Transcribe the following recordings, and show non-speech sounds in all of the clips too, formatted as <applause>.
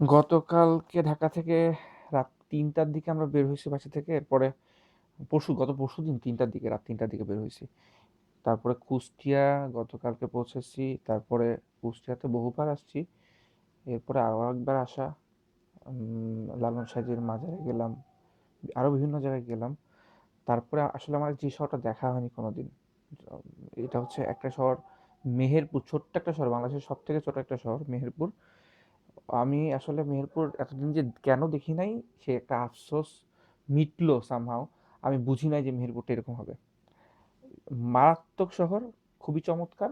গতকালকে ঢাকা থেকে রাত ৩টার দিকে আমরা বের হয়েছি বাসা থেকে। এরপরে পরশু গত পরশু দিন ৩টার দিকে, রাত তিনটার দিকে বের হয়েছি তারপরে কুষ্টিয়া গতকালকে পৌঁছেছি। তারপরে কুষ্টিয়াতে বহুবার আসছি। এরপরে আরও একবার আসা। লালন সাইজির মাজারে গেলাম। আরও বিভিন্ন জায়গায় গেলাম। তারপরে আসলে আমার যে শহরটা দেখা হয়নি কোনো দিন এটা হচ্ছে একটা শহর মেহেরপুর, ছোট্ট একটা শহর। বাংলাদেশের সব থেকে ছোট একটা শহর মেহেরপুর। আমি আসলে মেহেরপুর এতদিন যে কেন দেখি নাই সে একটা আফসোস মিটলো সামহাও। আমি বুঝি নাই যে মেহেরপুরটা এরকম হবে। মারাত্মক শহর, খুবই চমৎকার।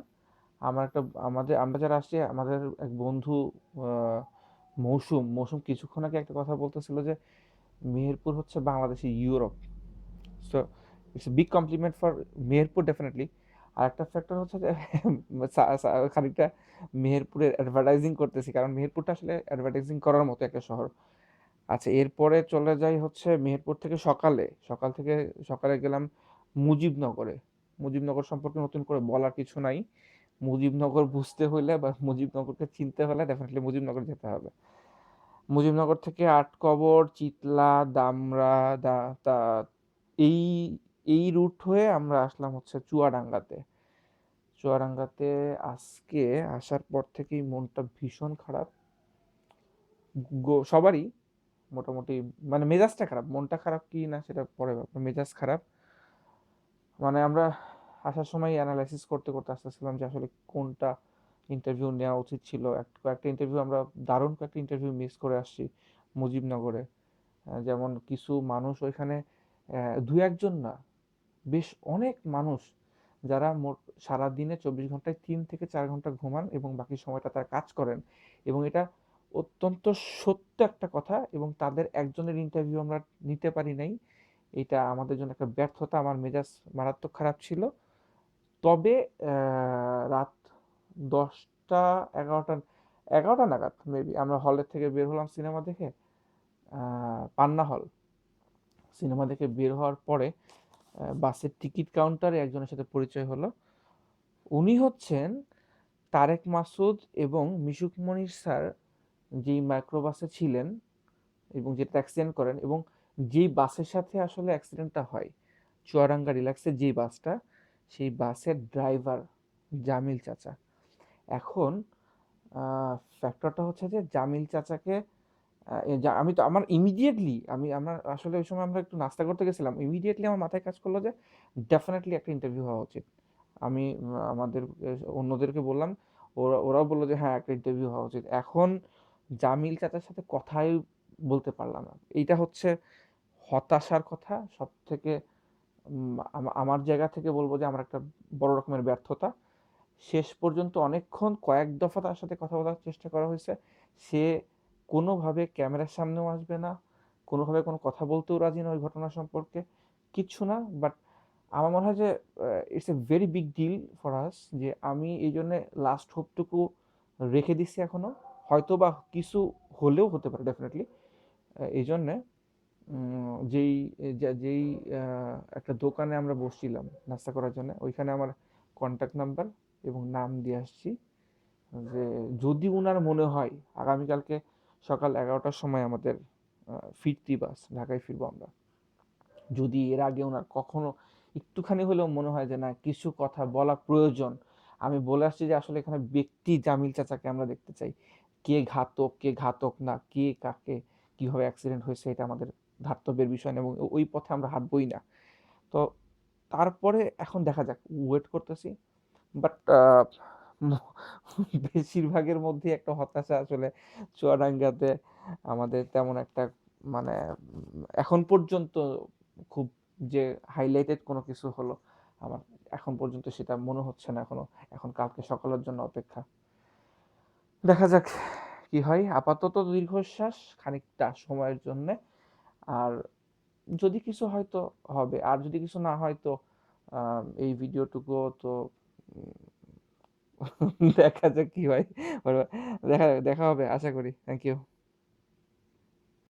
আমার একটা আমাদের আমরা যারা আসছি আমাদের এক বন্ধু মৌসুম, মৌসুম কিছুক্ষণ আগে একটা কথা বলতেছিল যে মেহেরপুর হচ্ছে বাংলাদেশের Europe. So it's big compliment for Meherpur definitely. আরেকটা ফ্যাক্টর হচ্ছে যে খানিকটা মেহেরপুরের অ্যাডভার্টাইজিং করতেছি। কারণ মেহেরপুরটা আসলে অ্যাডভার্টাইজিং করার মতো একটা শহর। আচ্ছা এরপরে চলে যাই হচ্ছে মেহেরপুর থেকে সকালে। সকাল থেকে সকালে গেলাম মুজিবনগরে। মুজিবনগর সম্পর্কে নতুন করে বলার কিছু নাই। মুজিবনগর বুঝতে হইলে বা মুজিবনগরকে চিনতে হলে ডেফিনিটলি মুজিবনগর যেতে হবে। মুজিবনগর থেকে আটকবর, চিতলা, দামরা, দা তা এই এই রুট হয়ে আমরা আসলাম হচ্ছে চুয়াডাঙ্গাতে। চুয়াডাঙ্গাতে আজকে আসার পর থেকেই মনটা ভীষণ খারাপ। সবারই মোটামুটি মানে মেজাজটা খারাপ। মনটা খারাপ কি না সেটা পরে ব্যাপার। মেজাজ খারাপ। মানে আমরা আসার সময় অ্যানালাইসিস করতে, করতে আসতেছিলাম যে আসলে কোনটা ইন্টারভিউ নেওয়া উচিত ছিল। কয়েকটা ইন্টারভিউ আমরা দারুণ কয়েকটা ইন্টারভিউ মিস করে আসছি মুজিবনগরে। যেমন কিছু মানুষ ওইখানে দু ২-১ না, বেশ অনেক মানুষ যারা মোট সারাদিনে ২৪ ঘন্টায় তিন থেকে চার ঘণ্টা ঘুমান এবং বাকি সময়টা তারা কাজ করেন এবং এটা অত্যন্ত সত্য একটা কথা এবং তাদের একজনের ইন্টারভিউ আমরা নিতে পারি নাই। এটা আমাদের জন্য একটা ব্যর্থতা। আমার মেজাজ মারাত্মক খারাপ ছিল। তবে রাত ১০টা ১১টা ১১টা নাগাদ মেবি আমরা হলের থেকে বের হলাম সিনেমা দেখে। পান্না হল। সিনেমা দেখে বের হওয়ার পরে বাসের টিকিট কাউন্টারে একজনের সাথে পরিচয় হলো। উনি হচ্ছেন তারেক মাসুদ এবং মিশুক মনির স্যার যেই মাইক্রোবাসে ছিলেন এবং যেটাতে অ্যাক্সিডেন্ট করেন এবং যেই বাসের সাথে আসলে অ্যাক্সিডেন্টটা হয়, চুয়াডাঙ্গা রিল্যাক্সের যেই বাসটা, সেই বাসের ড্রাইভার জামিল চাচা। এখন ফ্যাক্টরটা হচ্ছে যে জামিল চাচাকে আমি তো আমার ইমিডিয়েটলি আমি আমার আসলে ওই সময় আমরা একটু নাস্তা করতে গেছিলাম। ইমিডিয়েটলি আমার মাথায় কাজ করল যে ডেফিনেটলি একটা ইন্টারভিউ হওয়া উচিত। আমি আমাদের অন্যদেরকে বললাম। ওরা ওরাও বলল যে হ্যাঁ, একটা ইন্টারভিউ হওয়া উচিত। এখন জামিল চাচার সাথে কথাই বলতে পারলাম না। এইটা হচ্ছে হতাশার কথা। সব থেকে আমার জায়গা থেকে বলব যে আমার একটা বড় রকমের ব্যর্থতা। শেষ পর্যন্ত অনেকক্ষণ কয়েক দফা তার সাথে কথা বলার চেষ্টা করা হয়েছে সে কোনোভাবে ক্যামেরার সামনেও আসবে না। কোনোভাবে কোনো কথা বলতেও রাজি না ওই ঘটনা সম্পর্কে। কিচ্ছু না। বাট আমার মনে হয় যে it's a very big deal for us যে আমি এই জন্যে লাস্ট হোপটুকু রেখে দিচ্ছি এখনও হয়তো বা কিছু হলেও হতে পারে ডেফিনেটলি এই জন্যে যেই যেই একটা দোকানে আমরা বসছিলাম নাস্তা করার জন্য, ওইখানে আমার কন্ট্যাক্ট নাম্বার এবং নাম দিয়ে আসছি। যে যদি উনার মনে হয় আগামীকালকে সকাল ১১টার সময় আমাদের ফিরতি বাস, ঢাকায় ফিরবো আমরা। যদি এর আগে উনার কখনো একটুখানি হলেও মনে হয় যে না কিছু কথা বলা প্রয়োজন। আমি বলে আসছি যে আসলে এখানে ব্যক্তি জামিল চাচাকে আমরা দেখতে চাই। কে ঘাতক, কে ঘাতক না, কে কাকে কীভাবে অ্যাক্সিডেন্ট হয়েছে এটা আমাদের ধার্তব্যের বিষয় এবং ওই পথে আমরা হাঁটবোই না। তো তারপরে এখন দেখা যাক ওয়েট করতেছি। বাট বেশিরভাগের মধ্যেই একটা হতাশা আসলে চুয়াডাঙ্গাতে আমাদের তেমন একটা মানে এখন পর্যন্ত খুব যে হাইলাইটেড কোনো কিছু হলো, আমার এখন পর্যন্ত সেটা মনে হচ্ছে না এখনও। এখন কালকে সকালের জন্য অপেক্ষা। দেখা যাক কি হয়। আপাতত দীর্ঘশ্বাস খানিকটা সময়ের জন্যে। আর যদি কিছু হয়তো হবে। আর যদি কিছু না হয় তো এই ভিডিওটুকুও তো <laughs> দেখা যাক কি হয়। দেখা দেখা হবে আশা করি। Thank you.